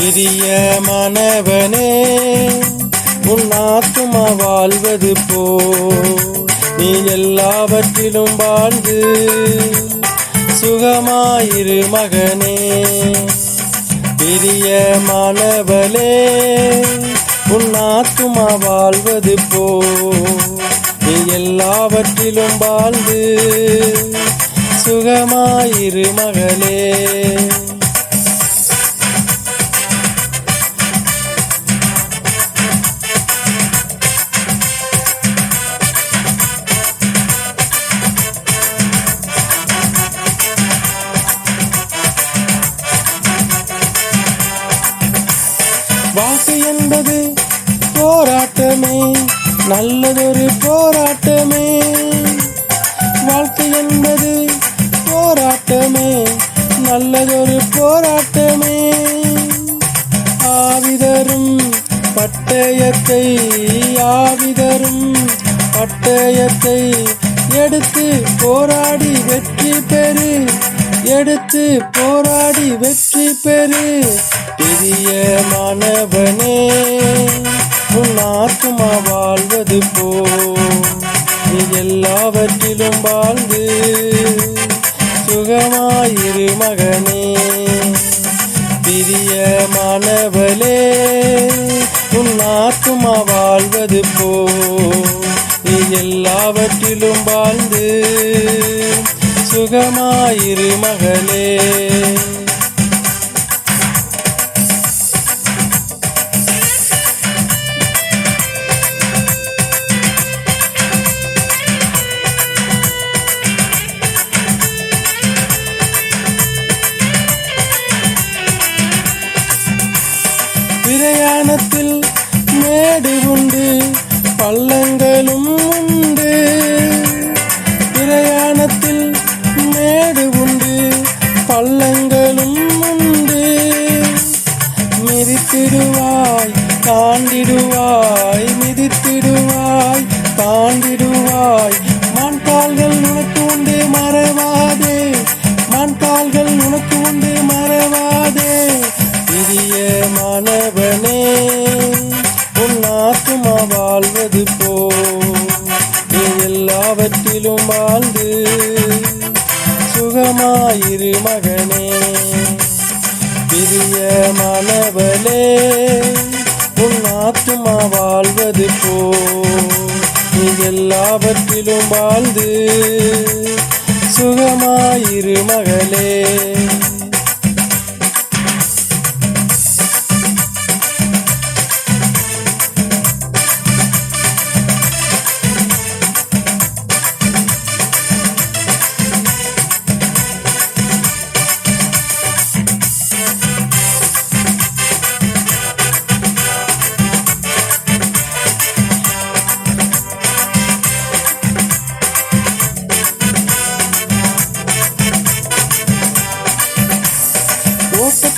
பிரியமானவனே உன் ஆத்துமா வாழ்வது போ. நீ எல்லாவற்றிலும் வாழ்ந்து சுகமாயிரு மகனே. பிரியமானவளே உன் ஆத்துமா வாழ்வது போ. நீ எல்லாவற்றிலும் வாழ்ந்து சுகமாயிரு மகளே வாழ்க்கை என்பது போராட்டமே நல்லதொரு போராட்டமே. வாழ்க்கை என்பது போராட்டமே நல்லதொரு போராட்டமே. ஆவிதரும் பட்டயத்தை ஆவிதரும் பட்டயத்தை எடுத்து போராடி வெற்றி பெறு. எடுத்து போராடி வெற்றி பெறு. பெரிய மாணவனே உன் ஆத்மா வாழ்வது போ. நீ எல்லாவற்றிலும் வாழ்ந்து சுகமாயிரு மகனே. பெரிய மாணவளே உன் ஆத்மா வாழ்வது போ. நீ எல்லாவற்றிலும் வாழ்ந்து சுகமாயிரு மகளே. பள்ளங்களும் உண்டு. மிதித்திடுவாய் தாண்டிடுவாய் மிதித்திடுவாய் தாண்டிடு சுகமாயிரு மகனே. பிரிய மாணவனே உன் ஆத்துமா வாழ்வது போ நீ எல்லாவற்றிலும் வாழ்ந்து சுகமாயிரு மகளே.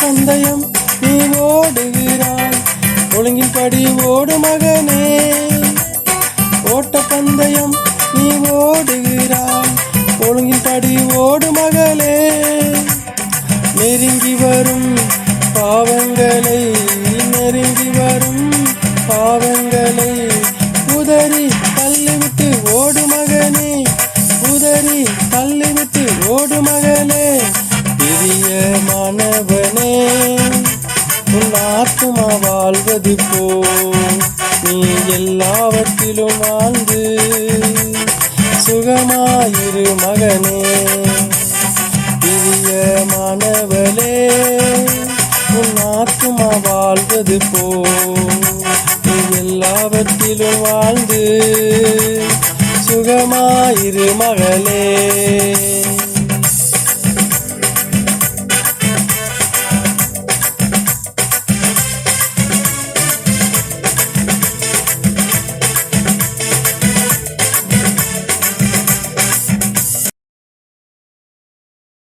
பந்தயம் நீ ஓடுகிறாய். ஒழுங்கின்படி ஓடு மகனே. ஓட்ட பந்தயம் நீ ஓடுகிறாய். ஒழுங்கின்படி ஓடு மகளே. நெருங்கி வரும் பாவங்களை நெருங்கி வரும் பாவங்களை உதறி தள்ளிவிட்டு ஓடு மகனே. உதறி தள்ளிவிட்டு ஓடு எல்லாவற்றிலும் வாழ்ந்து சுகமாயிரு மகனே. பெரிய மாணவனே உன் ஆத்துமா வாழ்வது போ. எல்லாவற்றிலும் வாழ்ந்து சுகமாயிரு மகளே.